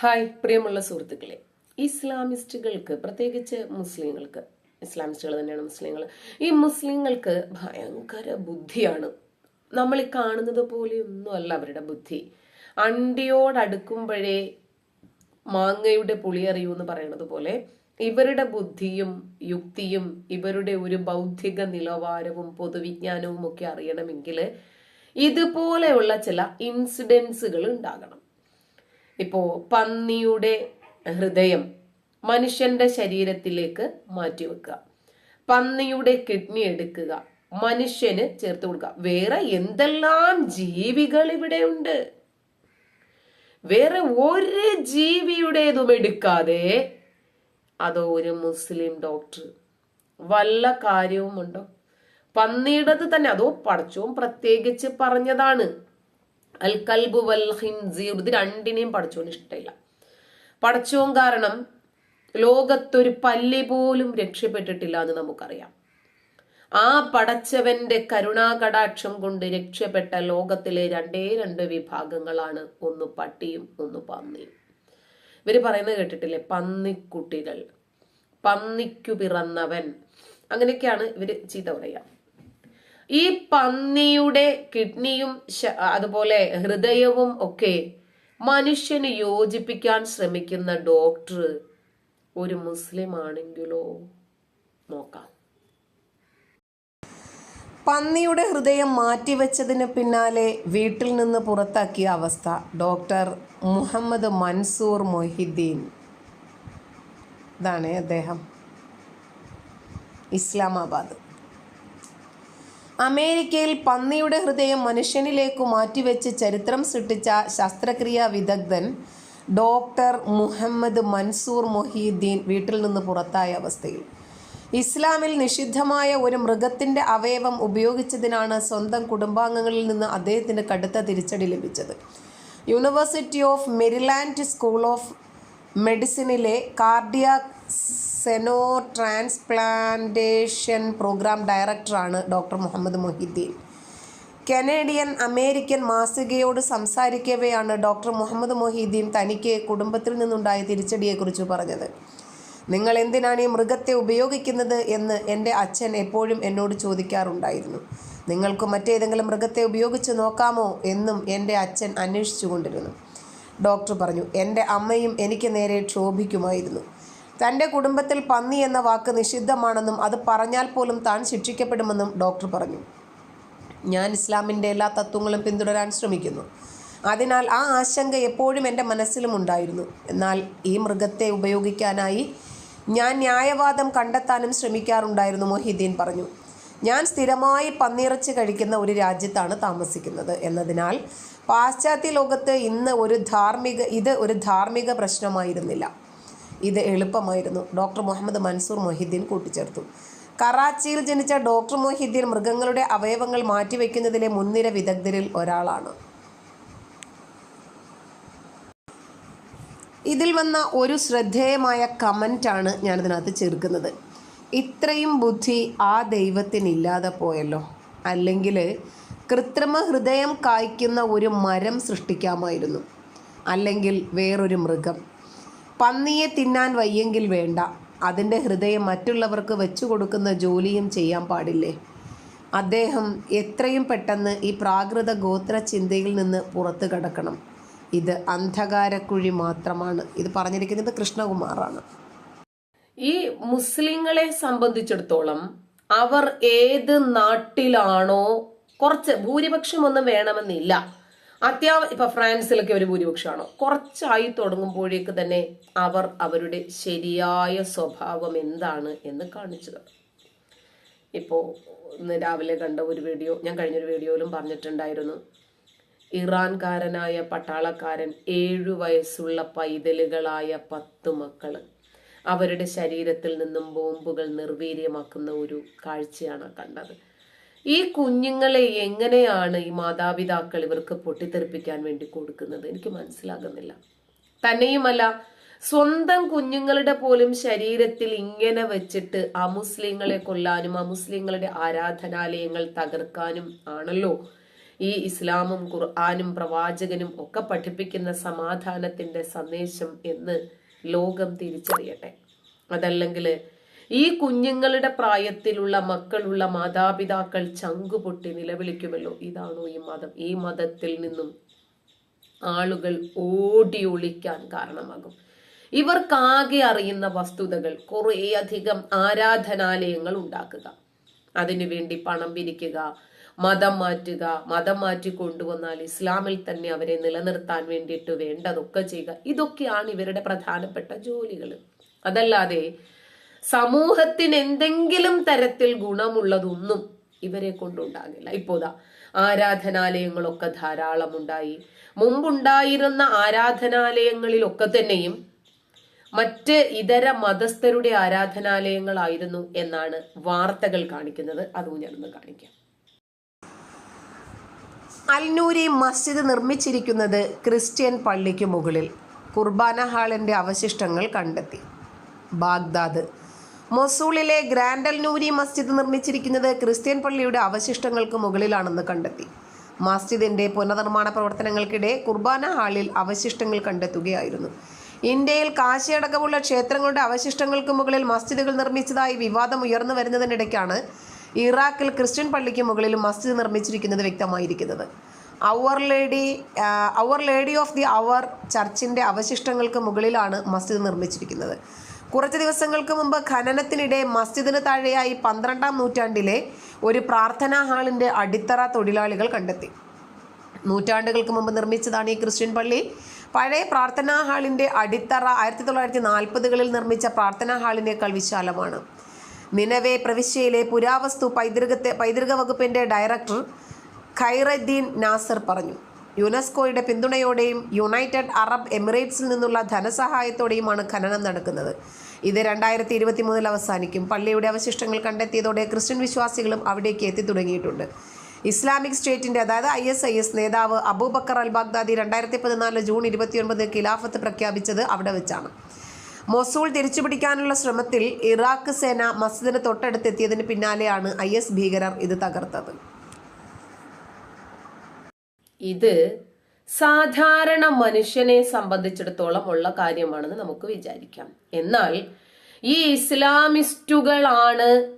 Hi പ്രിയമുള്ള സുഹൃത്തുക്കളെ. ഇസ്ലാമിസ്റ്റുകൾക്ക് പ്രത്യേകിച്ച് മുസ്ലിങ്ങൾക്ക് ഇസ്ലാമിസ്റ്റുകൾ തന്നെയാണ് മുസ്ലിങ്ങൾ. ഈ മുസ്ലിങ്ങൾക്ക് ഭയങ്കര ബുദ്ധിയാണ്. നമ്മൾ ഈ കാണുന്നത് പോലെയൊന്നും അല്ല അവരുടെ ബുദ്ധി. അണ്ടിയോടടുക്കുമ്പോഴേ മാങ്ങയുടെ പുളിയറിയൂ എന്ന് പറയുന്നത് പോലെ ഇവരുടെ ബുദ്ധിയും യുക്തിയും ഇവരുടെ ഒരു ബൗദ്ധിക നിലവാരവും പൊതുവിജ്ഞാനവും ഒക്കെ അറിയണമെങ്കിൽ ഇതുപോലെയുള്ള ചില ഇൻസിഡൻസുകൾ ഉണ്ടാകണം. ഇപ്പോ പന്നിയുടെ ഹൃദയം മനുഷ്യന്റെ ശരീരത്തിലേക്ക് മാറ്റിവെക്കുക പന്നിയുടെ കിഡ്നി എടുക്കുക. മനുഷ്യന് ചേർത്ത് കൊടുക്കുക. വേറെ എന്തെല്ലാം ജീവികൾ ഇവിടെ ഉണ്ട്? വേറെ ഒരു ജീവിയുടേതും എടുക്കാതെ അതോ ഒരു മുസ്ലിം ഡോക്ടർ? വല്ല കാര്യവുമുണ്ടോ? പന്നിയുടേത് തന്നെ. അതോ പടച്ചവും പ്രത്യേകിച്ച് പറഞ്ഞതാണ്. അൽ കൽബു വൽ ഹിംസീർ ഇത് രണ്ടിനെയും പടച്ചോന് ഇഷ്ടമില്ല. പടച്ചോൻ കാരണം ലോകത്തൊരു പല്ലി പോലും രക്ഷപ്പെട്ടിട്ടില്ല എന്ന് നമുക്കറിയാം. ആ പടച്ചവന്റെ കരുണാകടാക്ഷം കൊണ്ട് രക്ഷപ്പെട്ട ലോകത്തിലെ രണ്ടേ രണ്ട് വിഭാഗങ്ങളാണ് ഒന്ന് പട്ടിയും ഒന്ന് പന്നിയും. ഇവർ പറയുന്നത് കേട്ടിട്ടില്ലേ? പന്നിക്കുട്ടികൾ. പന്നിക്കു പിറന്നവൻ. അങ്ങനെയൊക്കെയാണ് ഇവർ ചീത്ത പറയാ. ഈ പന്നിയുടെ കിഡ്നിയും അതുപോലെ ഹൃദയവും ഒക്കെ മനുഷ്യന് യോജിപ്പിക്കാൻ ശ്രമിക്കുന്ന ഡോക്ടർ ഒരു മുസ്ലിം ആണെങ്കിലോ? നോക്കാം. പന്നിയുടെ ഹൃദയം മാറ്റിവെച്ചതിന് പിന്നാലെ വീട്ടിൽ നിന്ന് പുറത്താക്കിയ അവസ്ഥ ഡോക്ടർ മുഹമ്മദ് മൻസൂർ മൊഹിദ്ദീൻ. ഇതാണ് അദ്ദേഹം. ഇസ്ലാമാബാദ്. അമേരിക്കയിൽ പന്നിയുടെ ഹൃദയം മനുഷ്യനിലേക്കു മാറ്റിവെച്ച് ചരിത്രം സൃഷ്ടിച്ച ശസ്ത്രക്രിയാ വിദഗ്ധൻ ഡോക്ടർ മുഹമ്മദ് മൻസൂർ മൊഹീദ്ദീൻ വീട്ടിൽ നിന്ന് പുറത്തായ അവസ്ഥയിൽ. ഇസ്ലാമിൽ നിഷിദ്ധമായ ഒരു മൃഗത്തിന്റെ അവയവം ഉപയോഗിച്ചതിനാണ് സ്വന്തം കുടുംബാംഗങ്ങളിൽ നിന്ന് അദ്ദേഹത്തിന് കടുത്ത തിരിച്ചടി ലഭിച്ചത്. University of Maryland school of മെഡിസിനിലെ cardiac സെനോ transplantation programme ഡയറക്ടറാണ് doctor Muhammad Mohiuddin. Canadian American മാസികയോട് സംസാരിക്കവെയാണ് ഡോക്ടർ മുഹമ്മദ് മൊഹീദ്ദീൻ തനിക്ക് കുടുംബത്തിൽ നിന്നുണ്ടായ തിരിച്ചടിയെക്കുറിച്ച് പറഞ്ഞത്. നിങ്ങൾ എന്തിനാണ് ഈ മൃഗത്തെ ഉപയോഗിക്കുന്നത്? എന്ന് എന്റെ അച്ഛൻ എപ്പോഴും എന്നോട് ചോദിക്കാറുണ്ടായിരുന്നു. നിങ്ങൾക്ക് മറ്റേതെങ്കിലും മൃഗത്തെ ഉപയോഗിച്ച് നോക്കാമോ? എന്നും എന്റെ അച്ഛൻ അന്വേഷിച്ചു കൊണ്ടിരുന്നു ഡോക്ടർ പറഞ്ഞു എന്റെ അമ്മയും എനിക്ക് നേരെ ക്ഷോഭിക്കുമായിരുന്നു. തന്റെ കുടുംബത്തിൽ പന്നി എന്ന വാക്ക് നിഷിദ്ധമാണെന്നും അത് പറഞ്ഞാൽ പോലും താൻ ശിക്ഷിക്കപ്പെടുമെന്നും ഡോക്ടർ പറഞ്ഞു. ഞാൻ ഇസ്ലാമിന്റെ എല്ലാ തത്വങ്ങളും പിന്തുടരാൻ ശ്രമിക്കുന്നു. അതിനാൽ ആ ആശങ്ക എപ്പോഴും എന്റെ മനസ്സിലും ഉണ്ടായിരുന്നു. എന്നാൽ ഈ മൃഗത്തെ ഉപയോഗിക്കാനായി ഞാൻ ന്യായവാദം കണ്ടെത്താനും ശ്രമിക്കാറുണ്ടായിരുന്നു മൊഹിദ്ദീൻ പറഞ്ഞു. ഞാൻ സ്ഥിരമായി പന്നിയിറച്ചി കഴിക്കുന്ന ഒരു രാജ്യത്താണ് താമസിക്കുന്നത് എന്നതിനാൽ പാശ്ചാത്യ ലോകത്ത് ഇന്ന് ഒരു ധാർമ്മിക ഇത് ഒരു ധാർമ്മിക പ്രശ്നമായിരുന്നില്ല. ഇത് എളുപ്പമായിരുന്നു. ഡോക്ടർ മുഹമ്മദ് മൻസൂർ മൊഹിദ്ദീൻ കൂട്ടിച്ചേർത്തു. കറാച്ചിയിൽ ജനിച്ച ഡോക്ടർ മൊഹിദ്ദീൻ മൃഗങ്ങളുടെ അവയവങ്ങൾ മാറ്റിവെക്കുന്നതിലെ മുൻനിര വിദഗ്ധരിൽ ഒരാളാണ്. ഇതിൽ വന്ന ഒരു ശ്രദ്ധേയമായ കമന്റാണ് ഞാനിതിനകത്ത് ചേർക്കുന്നത്. ഇത്രയും ബുദ്ധി ആ ദൈവത്തിനില്ലാതെ പോയല്ലോ. അല്ലെങ്കിൽ കൃത്രിമ ഹൃദയം കായ്ക്കുന്ന ഒരു മരം സൃഷ്ടിക്കാമായിരുന്നു. അല്ലെങ്കിൽ വേറൊരു മൃഗം. പന്നിയെ തിന്നാൻ വയ്യെങ്കിൽ വേണ്ട. അതിന്റെ ഹൃദയം മറ്റുള്ളവർക്ക് വെച്ചു കൊടുക്കുന്ന ജോലിയും ചെയ്യാൻ പാടില്ലേ? അദ്ദേഹം എത്രയും പെട്ടെന്ന് ഈ പ്രാകൃത ഗോത്ര ചിന്തയിൽ നിന്ന് പുറത്തു കടക്കണം. ഇത് അന്ധകാരക്കുഴി മാത്രമാണ്. ഇത് പറഞ്ഞിരിക്കുന്നത് കൃഷ്ണകുമാറാണ്. ഈ മുസ്ലിങ്ങളെ സംബന്ധിച്ചിടത്തോളം അവർ ഏത് നാട്ടിലാണോ കുറച്ച് ഭൂരിപക്ഷം ഒന്നും വേണമെന്നില്ല. അത്യാവശ്യം ഇപ്പൊ ഫ്രാൻസിലൊക്കെ ഒരു ഭൂരിപക്ഷമാണോ? കുറച്ചായി തുടങ്ങുമ്പോഴേക്ക് തന്നെ അവർ അവരുടെ ശരിയായ സ്വഭാവം എന്താണ് എന്ന് കാണിച്ചത്. ഇപ്പോൾ ഇന്ന് രാവിലെ കണ്ട ഒരു വീഡിയോ ഞാൻ കഴിഞ്ഞൊരു വീഡിയോയിലും പറഞ്ഞിട്ടുണ്ടായിരുന്നു. ഇറാൻകാരനായ പട്ടാളക്കാരൻ ഏഴു വയസ്സുള്ള പൈതലുകളായ പത്ത് മക്കൾ അവരുടെ ശരീരത്തിൽ നിന്നും ബോംബുകൾ നിർവീര്യമാക്കുന്ന ഒരു കാഴ്ചയാണ് കണ്ടത്. ഈ കുഞ്ഞുങ്ങളെ എങ്ങനെയാണ് ഈ മാതാപിതാക്കൾ ഇവർക്ക് പൊട്ടിത്തെറിപ്പിക്കാൻ വേണ്ടി കൊടുക്കുന്നത്? എനിക്ക് മനസ്സിലാകുന്നില്ല. തന്നെയുമല്ല സ്വന്തം കുഞ്ഞുങ്ങളുടെ പോലും ശരീരത്തിൽ ഇങ്ങനെ വെച്ചിട്ട് അമുസ്ലിങ്ങളെ കൊല്ലാനും അമുസ്ലിങ്ങളുടെ ആരാധനാലയങ്ങൾ തകർക്കാനും ആണല്ലോ ഈ ഇസ്ലാമും ഖുർആാനും പ്രവാചകനും ഒക്കെ പഠിപ്പിക്കുന്ന സമാധാനത്തിന്റെ സന്ദേശം എന്ന് ലോകം തിരിച്ചറിയട്ടെ. അതല്ലെങ്കിൽ ഈ കുഞ്ഞുങ്ങളുടെ പ്രായത്തിലുള്ള മക്കളുള്ള മാതാപിതാക്കൾ ചങ്കുപൊട്ടി നിലവിളിക്കുമല്ലോ. ഇതാണോ ഈ മതം. ഈ മതത്തിൽ നിന്നും ആളുകൾ ഓടി ഒളിക്കാൻ കാരണമാകും. ഇവർക്കാകെ അറിയുന്ന വസ്തുതകൾ കുറേയധികം ആരാധനാലയങ്ങൾ ഉണ്ടാക്കുക. അതിനുവേണ്ടി പണം പിരിക്കുക മതം മാറ്റുക മതം മാറ്റി കൊണ്ടുവന്നാൽ ഇസ്ലാമിൽ തന്നെ അവരെ നിലനിർത്താൻ വേണ്ടിയിട്ട് വേണ്ടതൊക്കെ ചെയ്യുക. ഇതൊക്കെയാണ് ഇവരുടെ പ്രധാനപ്പെട്ട ജോലികൾ അതല്ലാതെ സമൂഹത്തിന് എന്തെങ്കിലും തരത്തിൽ ഗുണമുള്ളതൊന്നും ഇവരെ കൊണ്ടുണ്ടാകില്ല. ഇപ്പോതാ ആരാധനാലയങ്ങളൊക്കെ ധാരാളം ഉണ്ടായി മുമ്പുണ്ടായിരുന്ന ആരാധനാലയങ്ങളിലൊക്കെ തന്നെയും മറ്റ് ഇതര മതസ്ഥരുടെ ആരാധനാലയങ്ങളായിരുന്നു എന്നാണ് വാർത്തകൾ കാണിക്കുന്നത്. അതും ഞാനൊന്ന് കാണിക്കാം. അൽനൂരി മസ്ജിദ് നിർമ്മിച്ചിരിക്കുന്നത് ക്രിസ്ത്യൻ പള്ളിക്ക് മുകളിൽ കുർബാന ഹാളിന്റെ അവശിഷ്ടങ്ങൾ കണ്ടെത്തി. ബാഗ്ദാദ് മൊസൂളിലെ ഗ്രാൻഡൽ നൂരി മസ്ജിദ് നിർമ്മിച്ചിരിക്കുന്നത് ക്രിസ്ത്യൻ പള്ളിയുടെ അവശിഷ്ടങ്ങൾക്ക് മുകളിലാണെന്ന് കണ്ടെത്തി. മസ്ജിദിന്റെ പുനർനിർമ്മാണ പ്രവർത്തനങ്ങൾക്കിടെ കുർബാന ഹാളിൽ അവശിഷ്ടങ്ങൾ കണ്ടെത്തുകയായിരുന്നു. ഇന്ത്യയിൽ കാശിയടക്കമുള്ള ക്ഷേത്രങ്ങളുടെ അവശിഷ്ടങ്ങൾക്ക് മുകളിൽ മസ്ജിദുകൾ നിർമ്മിച്ചതായി വിവാദം ഉയർന്നു വരുന്നതിനിടയ്ക്കാണ് ഇറാഖിൽ ക്രിസ്ത്യൻ പള്ളിക്ക് മുകളിൽ മസ്ജിദ് നിർമ്മിച്ചിരിക്കുന്നത് വ്യക്തമായിരിക്കുന്നത്. Our lady our lady of the our ചർച്ചിന്റെ അവശിഷ്ടങ്ങൾക്ക് മുകളിലാണ് മസ്ജിദ് നിർമ്മിച്ചിരിക്കുന്നത്. കുറച്ച് ദിവസങ്ങൾക്ക് മുമ്പ് ഖനനത്തിനിടെ മസ്ജിദിന് താഴെയായി പന്ത്രണ്ടാം നൂറ്റാണ്ടിലെ ഒരു പ്രാർത്ഥനാ ഹാളിന്റെ അടിത്തറ തൊഴിലാളികൾ കണ്ടെത്തി. നൂറ്റാണ്ടുകൾക്ക് മുമ്പ് നിർമ്മിച്ചതാണ് ഈ ക്രിസ്ത്യൻ പള്ളി. പഴയ പ്രാർത്ഥനാ ഹാളിന്റെ അടിത്തറ ആയിരത്തി തൊള്ളായിരത്തി നാൽപ്പതുകളിൽ നിർമ്മിച്ച പ്രാർത്ഥനാ ഹാളിനേക്കാൾ വിശാലമാണ് നിലവെ പ്രവിശ്യയിലെ പുരാവസ്തു പൈതൃകത്തെ പൈതൃക വകുപ്പിന്റെ ഡയറക്ടർ ഖൈറദ്ദീൻ നാസർ പറഞ്ഞു. യുനെസ്കോയുടെ പിന്തുണയോടെയും യുണൈറ്റഡ് അറബ് എമിറേറ്റ്സിൽ നിന്നുള്ള ധനസഹായത്തോടെയുമാണ് ഖനനം നടക്കുന്നത്. ഇത് രണ്ടായിരത്തി ഇരുപത്തി മൂന്നിൽ അവസാനിക്കും. പള്ളിയുടെ അവശിഷ്ടങ്ങൾ കണ്ടെത്തിയതോടെ ക്രിസ്ത്യൻ വിശ്വാസികളും അവിടേക്ക് എത്തി തുടങ്ങിയിട്ടുണ്ട്. ഇസ്ലാമിക് സ്റ്റേറ്റിന്റെ അതായത് ഐ എസ് ഐ എസ് നേതാവ് അബൂബക്കർ അൽ ബാഗ്ദാദി രണ്ടായിരത്തി പതിനാല് ജൂൺ ഇരുപത്തിയൊൻപത് ഖിലാഫത്ത് പ്രഖ്യാപിച്ചത് അവിടെ വെച്ചാണ്. മൊസൂൾ തിരിച്ചുപിടിക്കാനുള്ള ശ്രമത്തിൽ ഇറാഖ് സേന മസ്ജിദിന് തൊട്ടടുത്തെത്തിയതിന് പിന്നാലെയാണ് ഐ എസ് ഭീകരർ ഇത് തകർത്തത്. ഇത് സാധാരണ മനുഷ്യനെ സംബന്ധിച്ചിടത്തോളം ഉള്ള കാര്യമാണെന്ന് നമുക്ക് വിചാരിക്കാം. എന്നാൽ ഈ ഇസ്ലാമിസ്റ്റുകളാണ്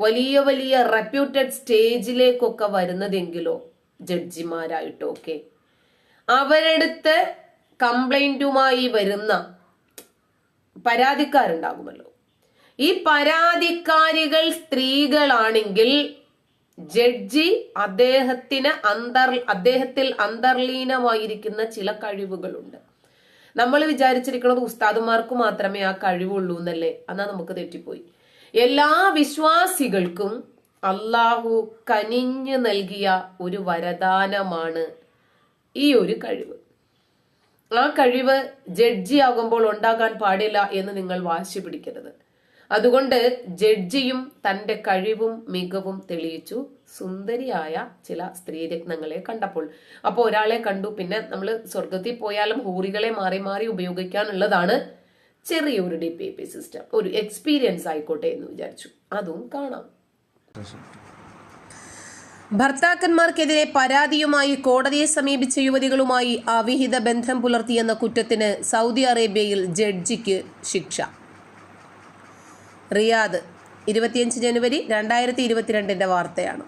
വലിയ വലിയ റെപ്യൂട്ടഡ് സ്റ്റേജിലേക്കൊക്കെ വരുന്നതെങ്കിലോ ജഡ്ജിമാരായിട്ടോ ഒക്കെ അവരെടുത്ത് കംപ്ലൈന്റുമായി വരുന്ന പരാതിക്കാരുണ്ടാകുമല്ലോ. ഈ പരാതിക്കാരികൾ സ്ത്രീകളാണെങ്കിൽ ജഡ്ജി അദ്ദേഹത്തിന് അന്തർ അദ്ദേഹത്തിൽ അന്തർലീനമായിരിക്കുന്ന ചില കഴിവുകളുണ്ട്. നമ്മൾ വിചാരിച്ചിരിക്കുന്നത് ഉസ്താദുമാർക്ക് മാത്രമേ ആ കഴിവുള്ളൂ എന്നല്ലേ? എന്നാ നമുക്ക് തെറ്റിപ്പോയി. എല്ലാ വിശ്വാസികൾക്കും അള്ളാഹു കനിഞ്ഞു നൽകിയ ഒരു വരദാനമാണ് ഈ ഒരു കഴിവ്. ആ കഴിവ് ജഡ്ജി ആകുമ്പോൾ ഉണ്ടാകാൻ പാടില്ല എന്ന് നിങ്ങൾ വാശി പിടിക്കരുത്. അതുകൊണ്ട് ജഡ്ജിയും തന്റെ കഴിവും മികവും തെളിയിച്ചു. സുന്ദരിയായ ചില സ്ത്രീരത്നങ്ങളെ കണ്ടപ്പോൾ. അപ്പോൾ ഒരാളെ കണ്ടു. പിന്നെ നമ്മൾ സ്വർഗത്തിൽ പോയാലും ഹൂറികളെ മാറി മാറി ഉപയോഗിക്കാനുള്ളതാണ് ചെറിയൊരു ഡി പി പി സിസ്റ്റം ഒരു എക്സ്പീരിയൻസ് ആയിക്കോട്ടെ എന്ന് വിചാരിച്ചു. അതും കാണാം. ഭർത്താക്കന്മാർക്കെതിരെ പരാതിയുമായി കോടതിയെ സമീപിച്ച യുവതികളുമായി അവിഹിത ബന്ധം പുലർത്തിയെന്ന കുറ്റത്തിന് സൗദി അറേബ്യയിൽ ജഡ്ജിക്ക് ശിക്ഷ. റിയാദ് ഇരുപത്തിയഞ്ച് ജനുവരി രണ്ടായിരത്തി ഇരുപത്തിരണ്ടിന്റെ വാർത്തയാണ്.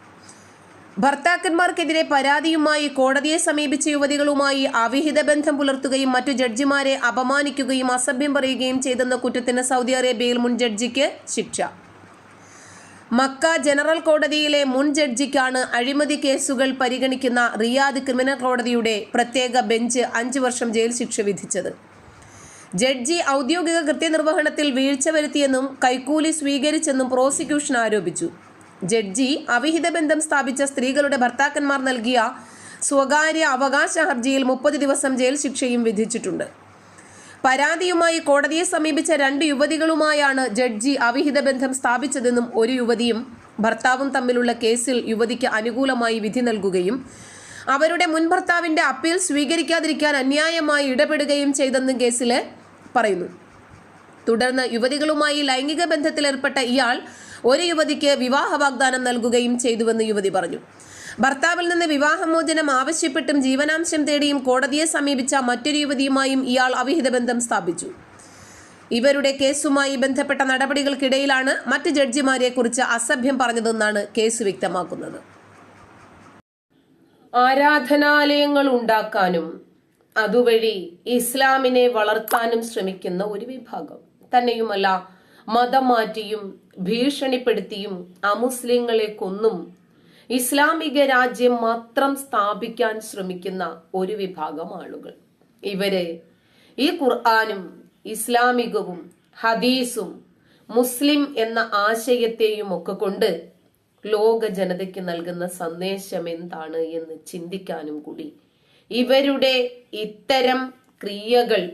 ഭർത്താക്കന്മാർക്കെതിരെ പരാതിയുമായി കോടതിയെ സമീപിച്ച യുവതികളുമായി അവിഹിത ബന്ധം പുലർത്തുകയും മറ്റു ജഡ്ജിമാരെ അപമാനിക്കുകയും അസഭ്യം പറയുകയും ചെയ്തെന്ന കുറ്റത്തിന് സൗദി അറേബ്യയിൽ മുൻ ജഡ്ജിക്ക് ശിക്ഷ. മക്ക ജനറൽ കോടതിയിലെ മുൻ ജഡ്ജിക്കാണ് അഴിമതി കേസുകൾ പരിഗണിക്കുന്ന റിയാദ് ക്രിമിനൽ കോടതിയുടെ പ്രത്യേക ബെഞ്ച് അഞ്ച് വർഷം ജയിൽ ശിക്ഷ വിധിച്ചത്. ജഡ്ജി ഔദ്യോഗിക കൃത്യനിർവഹണത്തിൽ വീഴ്ച വരുത്തിയെന്നും കൈക്കൂലി സ്വീകരിച്ചെന്നും പ്രോസിക്യൂഷൻ ആരോപിച്ചു. ജഡ്ജി അവിഹിത ബന്ധം സ്ഥാപിച്ച സ്ത്രീകളുടെ ഭർത്താക്കന്മാർ നൽകിയ സ്വകാര്യ അവകാശ ഹർജിയിൽ മുപ്പത് ദിവസം ജയിൽ ശിക്ഷയും വിധിച്ചിട്ടുണ്ട്. പരാതിയുമായി കോടതിയെ സമീപിച്ച രണ്ട് യുവതികളുമായാണ് ജഡ്ജി അവിഹിത ബന്ധം സ്ഥാപിച്ചതെന്നും ഒരു യുവതിയും ഭർത്താവും തമ്മിലുള്ള കേസിൽ യുവതിക്ക് അനുകൂലമായി വിധി നൽകുകയും അവരുടെ മുൻ ഭർത്താവിന്റെ അപ്പീൽ സ്വീകരിക്കാതിരിക്കാൻ അന്യായമായി ഇടപെടുകയും ചെയ്തെന്നും കേസിൽ പറയുന്നു. തുടർന്ന് യുവതികളുമായി ലൈംഗിക ബന്ധത്തിലേർപ്പെട്ട ഇയാൾ ഒരു യുവതിക്ക് വിവാഹ വാഗ്ദാനം നൽകുകയും ചെയ്തുവെന്ന് യുവതി പറഞ്ഞു. ഭർത്താവിൽ നിന്ന് വിവാഹമോചനം ആവശ്യപ്പെട്ടും ജീവനാംശം തേടിയും കോടതിയെ സമീപിച്ച മറ്റൊരു യുവതിയുമായും ഇയാൾ അവിഹിത ബന്ധം സ്ഥാപിച്ചു. ഇവരുടെ കേസുമായി ബന്ധപ്പെട്ട നടപടികൾക്കിടയിലാണ് മറ്റ് ജഡ്ജിമാരെ കുറിച്ച് അസഭ്യം പറഞ്ഞതെന്നാണ് കേസ് വ്യക്തമാക്കുന്നത്. ആരാധനാലയങ്ങൾ ഉണ്ടാക്കാനും അതുവഴി ഇസ്ലാമിനെ വളർത്താനും ശ്രമിക്കുന്ന ഒരു വിഭാഗം. തന്നെയുമല്ല മതം മാറ്റിയും ഭീഷണിപ്പെടുത്തിയും അമുസ്ലിങ്ങളെ കൊന്നും ഇസ്ലാമിക രാജ്യം മാത്രം സ്ഥാപിക്കാൻ ശ്രമിക്കുന്ന ഒരു വിഭാഗം ആളുകൾ. ഇവർ ഈ ഖുർആാനും ഇസ്ലാമികവും ഹദീസും മുസ്ലിം എന്ന ആശയത്തെയും ഒക്കെ കൊണ്ട് ലോക ജനതയ്ക്ക് നൽകുന്ന സന്ദേശം എന്താണ് എന്ന് ചിന്തിക്കാനും കൂടി ഇവരുടെ ഇത്തരം ക്രിയകൾ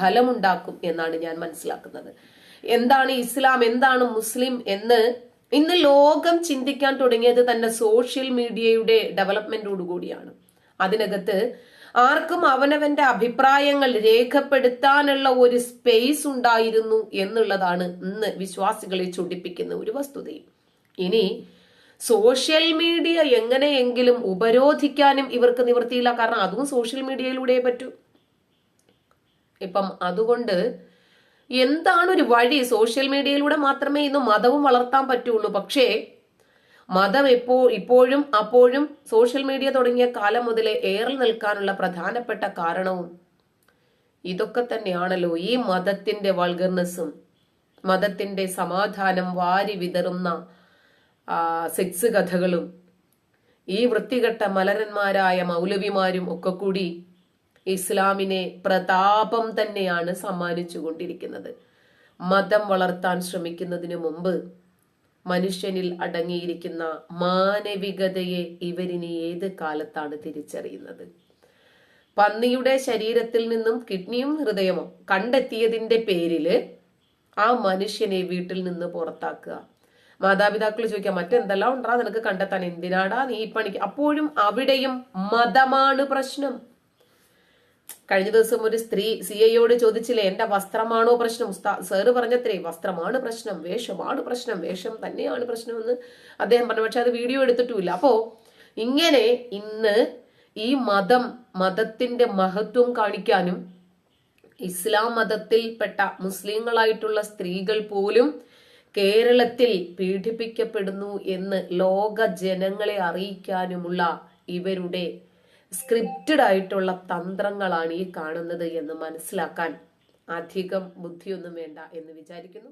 ഫലമുണ്ടാക്കും എന്നാണ് ഞാൻ മനസ്സിലാക്കുന്നത്. എന്താണ് ഇസ്ലാം എന്താണ് മുസ്ലിം എന്ന് ഇന്ന് ലോകം ചിന്തിക്കാൻ തുടങ്ങിയത് തന്നെ സോഷ്യൽ മീഡിയയുടെ ഡെവലപ്മെന്റോടു കൂടിയാണ്. അതിനകത്ത് ആർക്കും അവനവന്റെ അഭിപ്രായങ്ങൾ രേഖപ്പെടുത്താനുള്ള ഒരു സ്പേസ് ഉണ്ടായിരുന്നു എന്നുള്ളതാണ് ഇന്ന് വിശ്വാസികളെ ചൊടിപ്പിക്കുന്ന ഒരു വസ്തുതയും. ഇനി സോഷ്യൽ മീഡിയ എങ്ങനെയെങ്കിലും ഉപരോധിക്കാനും ഇവർക്ക് നിവൃത്തിയില്ല. കാരണം അതും സോഷ്യൽ മീഡിയയിലൂടെ പറ്റൂ. ഇപ്പം അതുകൊണ്ട് എന്താണ് ഒരു വഴി സോഷ്യൽ മീഡിയയിലൂടെ മാത്രമേ ഇന്ന് മതവും വളർത്താൻ പറ്റുള്ളൂ. പക്ഷേ മതം എപ്പോ ഇപ്പോഴും അപ്പോഴും സോഷ്യൽ മീഡിയ തുടങ്ങിയ കാലം മുതലേ ഏറിൽ നിൽക്കാനുള്ള പ്രധാനപ്പെട്ട കാരണവും ഇതൊക്കെ തന്നെയാണല്ലോ ഈ മതത്തിന്റെ വൾഗർനെസ്സും. മതത്തിന്റെ സമാധാനം വാരി വിതറുന്ന സെക്സ് കഥകളും ഈ വൃത്തികെട്ട മലരന്മാരായ മൗലവിമാരും ഒക്കെ കൂടി ഇസ്ലാമിനെ പ്രതാപം തന്നെയാണ് സമ്മാനിച്ചു കൊണ്ടിരിക്കുന്നത്. മതം വളർത്താൻ ശ്രമിക്കുന്നതിന് മുമ്പ് മനുഷ്യനിൽ അടങ്ങിയിരിക്കുന്ന മാനവികതയെ ഇവരിനി ഏത് കാലത്താണ് തിരിച്ചറിയുന്നത്? പന്നിയുടെ ശരീരത്തിൽ നിന്നും കിഡ്നിയും ഹൃദയമോ കണ്ടെത്തിയതിന്റെ പേരിൽ ആ മനുഷ്യനെ വീട്ടിൽ നിന്ന് പുറത്താക്കുക. മാതാപിതാക്കൾ ചോദിക്കാം മറ്റെന്തെല്ലാം ഉണ്ടാ? നിനക്ക് കണ്ടെത്താൻ എന്തിനാടാ നീ പണിക്ക്? അപ്പോഴും അവിടെയും മതമാണ് പ്രശ്നം. കഴിഞ്ഞ ദിവസം ഒരു സ്ത്രീ സി ഐയോട് ചോദിച്ചില്ലേ എന്റെ വസ്ത്രമാണോ പ്രശ്നം? സാറ് പറഞ്ഞത്രേ വസ്ത്രമാണ് പ്രശ്നം വേഷമാണ് പ്രശ്നം വേഷം തന്നെയാണ് പ്രശ്നമെന്ന്. അദ്ദേഹം പറഞ്ഞു പക്ഷെ അത് വീഡിയോ എടുത്തിട്ടുമില്ല. അപ്പോ ഇങ്ങനെ ഇന്ന് ഈ മതം മതത്തിന്റെ മഹത്വം കാണിക്കാനും ഇസ്ലാം മതത്തിൽപ്പെട്ട മുസ്ലിങ്ങളായിട്ടുള്ള സ്ത്രീകൾ പോലും കേരളത്തിൽ പീഡിപ്പിക്കപ്പെടുന്നു എന്ന് ലോക ജനങ്ങളെ അറിയിക്കാനുമുള്ള ഇവരുടെ സ്ക്രിപ്റ്റഡ് ആയിട്ടുള്ള തന്ത്രങ്ങളാണ് ഈ കാണുന്നത് എന്ന് മനസ്സിലാക്കാൻ അധികം ബുദ്ധിയൊന്നും വേണ്ട എന്ന് വിചാരിക്കുന്നു.